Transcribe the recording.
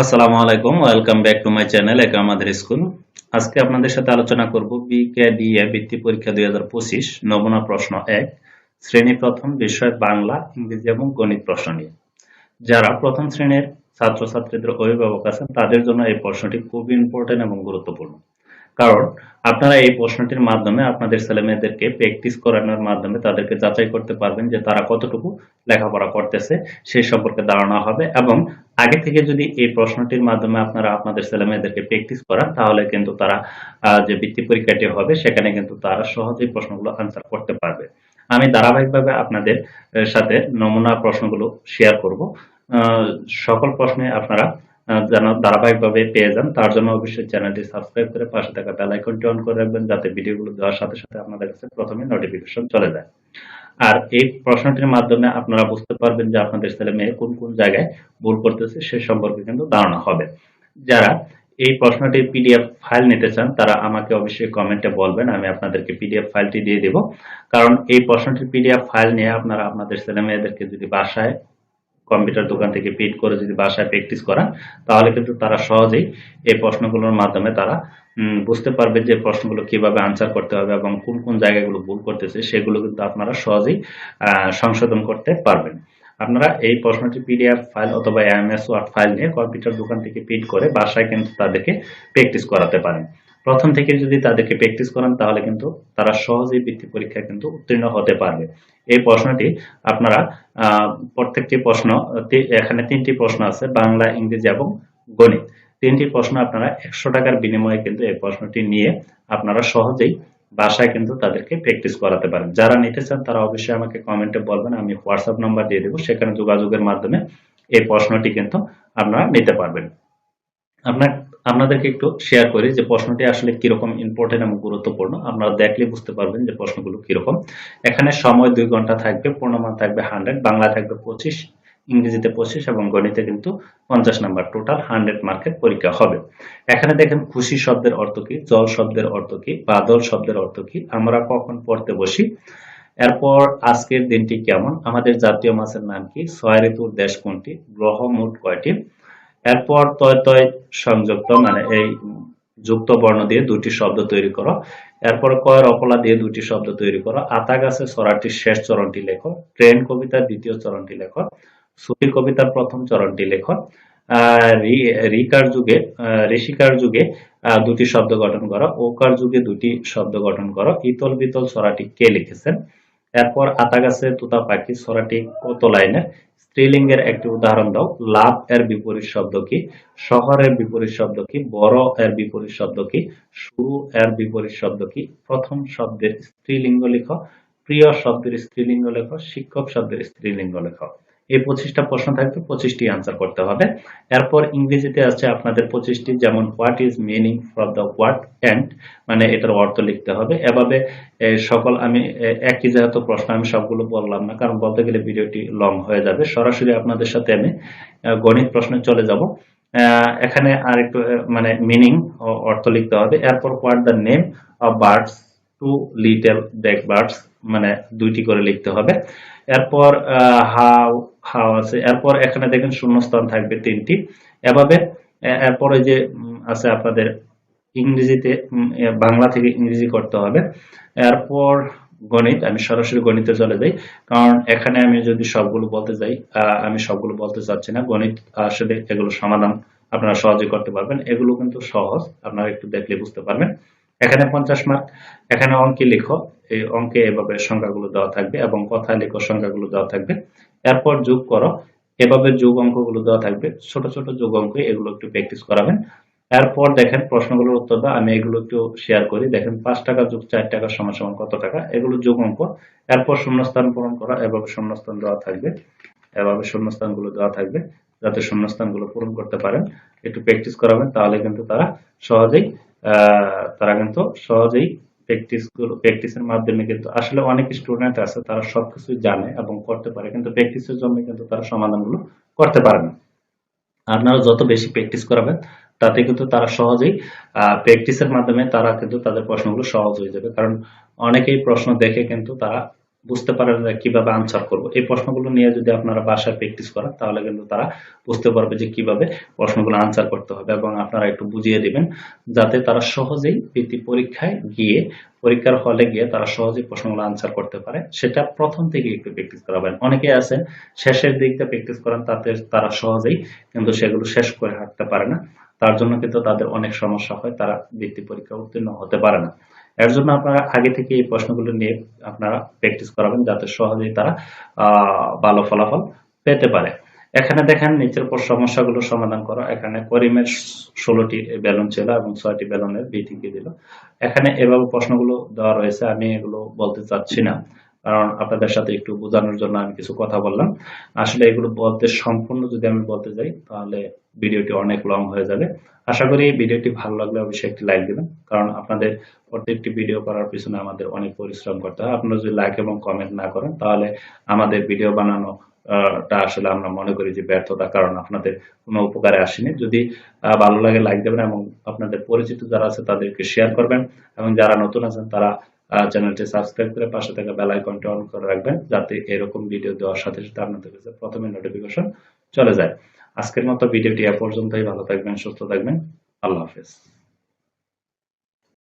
আসসালামু আলাইকুম, welcome back to my channel একা আমাদের স্কুল। আজকে আপনাদের সাথে আলোচনা করব বিকেডিএ বৃত্তি পরীক্ষা দুই হাজার পঁচিশ, নমুনা প্রশ্ন এক, শ্রেণি প্রথম বিষয় বাংলা, ইংরেজি এবং গণিত প্রশ্ন নিয়ে। যারা প্রথম শ্রেণির ছাত্রছাত্রীদের অভিভাবক আছেন, তাদের জন্য এই প্রশ্নটি খুব ইম্পর্টেন্ট এবং গুরুত্বপূর্ণ। কারণ আপনারা এই প্রশ্নটির মাধ্যমে আপনাদের ছেলেমেয়েদেরকে প্র্যাকটিস করানোর মাধ্যমে তাদেরকে যাচাই করতে পারবেন যে তারা কতটুকু লেখাপড়া করতেছে সেই সম্পর্কে ধারণা হবে এবং আগে থেকে যদি এই প্রশ্নটির মাধ্যমে আপনারা আপনাদের ছেলেমেয়েদেরকে প্র্যাকটিস করান, তাহলে কিন্তু তারা যে বৃত্তি পরীক্ষাটি হবে, সেখানে কিন্তু তারা সহজেই প্রশ্নগুলো আনসার করতে পারবে। আমি ধারাবাহিকভাবে আপনাদের সাথে নমুনা প্রশ্নগুলো শেয়ার করব। সকল প্রশ্নে আপনারা যেন ধারাবাহিকভাবে পেয়ে যান, তার জন্য অবশ্যই চ্যানেলটি সাবস্ক্রাইব করে পাশে থাকা বেল আইকনটি অন করে রাখবেন, যাতে ভিডিওগুলো দেওয়ার সাথে সাথে আপনাদের কাছে প্রথমে নোটিফিকেশন চলে যায়। আর এই প্রশ্নটির মাধ্যমে আপনারা বুঝতে পারবেন যে আপনাদের ছেলে মেয়ে কোন কোন জায়গায় ভুল করতেছে, সে সম্পর্কে কিন্তু ধারণা হবে। যারা এই প্রশ্নটির পিডিএফ ফাইল নিতে চান, তারা আমাকে অবশ্যই কমেন্টে বলবেন, আমি আপনাদেরকে পিডিএফ ফাইলটি দিয়ে দেব। কারণ এই প্রশ্নটির পিডিএফ ফাইল নিয়ে আপনারা আপনাদের ছেলে মেয়েদেরকে যদি বাসায় কম্পিউটার দোকান থেকে প্রিন্ট করে যদি বাসায় প্র্যাকটিস করান, তাহলে কিন্তু তারা সহজেই এই প্রশ্নগুলোর মাধ্যমে তারা বুঝতে পারবে যে প্রশ্নগুলো কীভাবে আনসার করতে হবে এবং কোন কোন জায়গাগুলো ভুল করতেছে, সেগুলো কিন্তু আপনারা সহজেই সংশোধন করতে পারবেন। আপনারা এই প্রশ্নটি পিডিএফ ফাইল অথবা এমএস ওয়ার্ড ফাইল নিয়ে কম্পিউটার দোকান থেকে প্রিন্ট করে বাসায় কিন্তু তাদেরকে প্র্যাকটিস করাতে পারেন। প্রথম থেকে যদি তাদেরকে প্র্যাকটিস করান, তাহলে কিন্তু তারা সহজেই বৃত্তি পরীক্ষায় কিন্তু উত্তীর্ণ হতে পারবে। এই প্রশ্নটি আপনারা প্রত্যেকটি প্রশ্ন এখানে তিনটি প্রশ্ন আছে, বাংলা, ইংরেজি এবং গণিত। তিনটি প্রশ্ন আপনারা একশো টাকার বিনিময়ে কিন্তু এই প্রশ্নটি নিয়ে আপনারা সহজেই বাসায় কিন্তু তাদেরকে প্র্যাকটিস করাতে পারেন। যারা নিতে চান তারা অবশ্যই আমাকে কমেন্টে বলবেন, আমি হোয়াটসঅ্যাপ নাম্বার দিয়ে দেবো, সেখানে যোগাযোগের মাধ্যমে এই প্রশ্নটি কিন্তু আপনারা নিতে পারবেন। আপনার, আপনাদেরকে একটু শেয়ার করি যে প্রশ্নটি আসলে কীরকম ইম্পর্টেন্ট এবং গুরুত্বপূর্ণ। আপনারা দেখলে বুঝতে পারবেন যে প্রশ্নগুলো কীরকম। এখানে সময় দুই ঘণ্টা থাকবে, পূর্ণমান থাকবে হান্ড্রেড বাংলা থাকবে পঁচিশ। ইংরেজিতে পঁচিশ এবং গণিতে কিন্তু পঞ্চাশ নাম্বার টোটাল হান্ড্রেড মার্কের পরীক্ষা হবে। এখানে দেখেন খুশি শব্দের অর্থ কি, জল শব্দের অর্থ কি, বাদল শব্দের অর্থ কি, আমরা কখন পড়তে বসি? এরপর আজকের দিনটি কেমন? আমাদের জাতীয় মাছের নাম কি? ছয় ঋতুর দেশ কোনটি? গ্রহ মোট কয়টি? এরপর তয় তয় সংযুক্ত মানে এই যুক্ত বর্ণ দিয়ে দুটি শব্দ তৈরি করো। এরপর কয়ের অপলা দিয়ে দুটি শব্দ তৈরি করো। আতা গাছে ছড়াটির শেষ চরণটি লেখো। ট্রেন কবিতার দ্বিতীয় চরণটি লেখো। সুফি কবিতার প্রথম চরণটি লেখো। আহ, রি- রিকার যুগে ঋষিকার যুগে দুটি শব্দ গঠন করো। ওকার যুগে দুটি শব্দ গঠন করো। ইতল বিতল ছড়াটি কে লিখেছেন? এরপর আতা গাছে তুতা পাখি ছড়াটি কত লাইনের স্ত্রীলিঙ্গের একটি উদাহরণ দাও। লাভ এর বিপরীত শব্দ কি? শহরের বিপরীত শব্দ কি? বড় এর বিপরীত শব্দ কি? শুরু এর বিপরীত শব্দ কি? প্রথম শব্দের স্ত্রীলিঙ্গ লেখো। প্রিয় শব্দের স্ত্রীলিঙ্গ লেখো। শিক্ষক শব্দের স্ত্রীলিঙ্গ লেখো। এই পঁচিশটা প্রশ্ন থাকবে, পঁচিশটি আনসার করতে হবে। এরপর ইংরেজিতে আছে আপনাদের পঁচিশটি, যেমন what is meaning for the what and মানে এটার অর্থ লিখতে হবে। এভাবে সকল আমি একই যেহেতু প্রশ্ন, আমি সবগুলো বললাম না, কারণ বলতে গেলে ভিডিওটি লং হয়ে যাবে। সরাসরি আপনাদের সাথে আমি গণিত প্রশ্নে চলে যাব। এখানে আর একটু মানে মিনিং অর্থ লিখতে হবে। এরপর what the name of birds two little black birds মানে দুইটি করে লিখতে হবে। এরপর হাউ হাউ আছে। এরপর এখানে দেখেন শূন্যস্থান থাকবে তিনটি। এভাবে এরপরে যে আছে আপনাদের ইংরেজিতে বাংলা থেকে ইংরেজি করতে হবে। এরপর গণিত, আমি সরাসরি গণিতে চলে যাই। কারণ এখানে আমি যদি সবগুলো বলতে যাই আমি সবগুলো বলতে চাচ্ছি না। গণিত আসলে এগুলো সমাধান আপনারা সহজে করতে পারবেন। এগুলো কিন্তু সহজ, আপনারা একটু দেখলে বুঝতে পারবেন। এখানে পঞ্চাশ মার্ক এখানে অঙ্কে লেখো। এই অঙ্কে এভাবে সংখ্যাগুলো দেওয়া থাকবে এবং কথায় লেখো সংখ্যাগুলো দেওয়া থাকবে। এরপর যোগ করো। এভাবে যোগ অঙ্কগুলো দেওয়া থাকবে। ছোট ছোট যোগ অঙ্ক এগুলো একটু প্র্যাকটিস করাবেন। এরপর দেখেন প্রশ্নগুলোর উত্তর দাও। আমি এগুলো একটু শেয়ার করি। দেখেন পাঁচ টাকা যোগ চার টাকা সমান সমান কত টাকা? এগুলো যোগ অঙ্ক। এরপর শূন্যস্থান পূরণ করা। এভাবে শূন্যস্থান দেওয়া থাকবে। এভাবে শূন্যস্থানগুলো দেওয়া থাকবে যাতে শূন্যস্থানগুলো পূরণ করতে পারেন। একটু প্র্যাকটিস করাবেন, তাহলে কিন্তু তারা সহজেই তারা কিন্তু সহজেই প্র্যাকটিস প্র্যাকটিসের মাধ্যমে কিন্তু আসলে অনেক স্টুডেন্ট আছে, তারা সবকিছু জানে এবং করতে পারে, কিন্তু প্র্যাকটিসের জন্য কিন্তু তারা সমাধানগুলো করতে পারে না। আপনারা যত বেশি প্র্যাকটিস করাবেন, তাতে কিন্তু তারা সহজেই প্র্যাকটিসের মাধ্যমে তারা কিন্তু তাদের প্রশ্নগুলো সহজ হয়ে যাবে। কারণ অনেকেই প্রশ্ন দেখে কিন্তু তারা বুঝতে পারেন না কীভাবে আনসার করব। এই প্রশ্নগুলো নিয়ে যদি আপনারা বাসায় প্র্যাকটিস করেন, তাহলে কিন্তু তারা বুঝতে পারবে যে কীভাবে প্রশ্নগুলো আনসার করতে হবে এবং আপনারা একটু বুঝিয়ে দিবেন, যাতে তারা সহজেই বৃত্তি পরীক্ষায় গিয়ে, পরীক্ষার হলে গিয়ে তারা সহজেই প্রশ্নগুলো আনসার করতে পারে। সেটা প্রথম থেকে একটু প্র্যাকটিস করাবেন। অনেকে আছেন, শেষের দিকটা প্র্যাকটিস করেন, তাতে তারা সহজেই কিন্তু সেগুলো শেষ করে হাঁটতে পারে না। তার জন্য কিন্তু তাদের অনেক সমস্যা হয়, তারা বৃত্তি পরীক্ষা উত্তীর্ণ হতে পারে না। এর জন্য আপনারা আগে থেকে এই প্রশ্নগুলো নিয়ে আপনারা প্র্যাকটিস করাবেন যাতে সহজেই তারা ভালো ফলাফল পেতে পারে। এখানে দেখেন নিচের পর সমস্যাগুলো সমাধান করা। এখানে করিমের ষোলোটি বেলুন ছিল এবং ছয়টি বেলুনের বিটিকে দিল। এখানে এভাবে প্রশ্নগুলো দেওয়া রয়েছে, আমি এগুলো বলতে চাচ্ছি না। কারণ আপনাদের সাথে একটু বোঝানোর জন্য আমি কিছু কথা বললাম। আসলে এগুলো বলতে সম্পূর্ণ যদি আমি বলতে যাই, তাহলে ভিডিওটি অনেক লং হয়ে যাবে। আশা করি এই ভিডিওটি ভালো লাগলে অবশ্যই একটি লাইক দিবেন, কারণ আপনাদের প্রত্যেকটি ভিডিও করার পিছনে আমাদের অনেক পরিশ্রম করতে হয়। আপনারা যদি লাইক এবং কমেন্ট না করেন, তাহলে আমাদের ভিডিও বানানো টা আসলে আমরা মনে করি যে ব্যর্থতা, কারণ আপনাদের কোনো উপকারে আসেনি। যদি ভালো লাগে লাইক দেবেন এবং আপনাদের পরিচিত যারা আছে তাদেরকে শেয়ার করবেন এবং যারা নতুন আছেন তারা চ্যানেলটি সাবস্ক্রাইব করে পাশে থাকা বেল আইকনটি অন করে রাখবেন, যাতে এরকম ভিডিও দেওয়ার সাথে সাথে আপনাদের কাছে প্রথমে নোটিফিকেশন চলে যায়। আজকের মতো ভিডিওটি এ পর্যন্তই, ভালো থাকবেন, সুস্থ থাকবেন, আল্লাহ হাফেজ।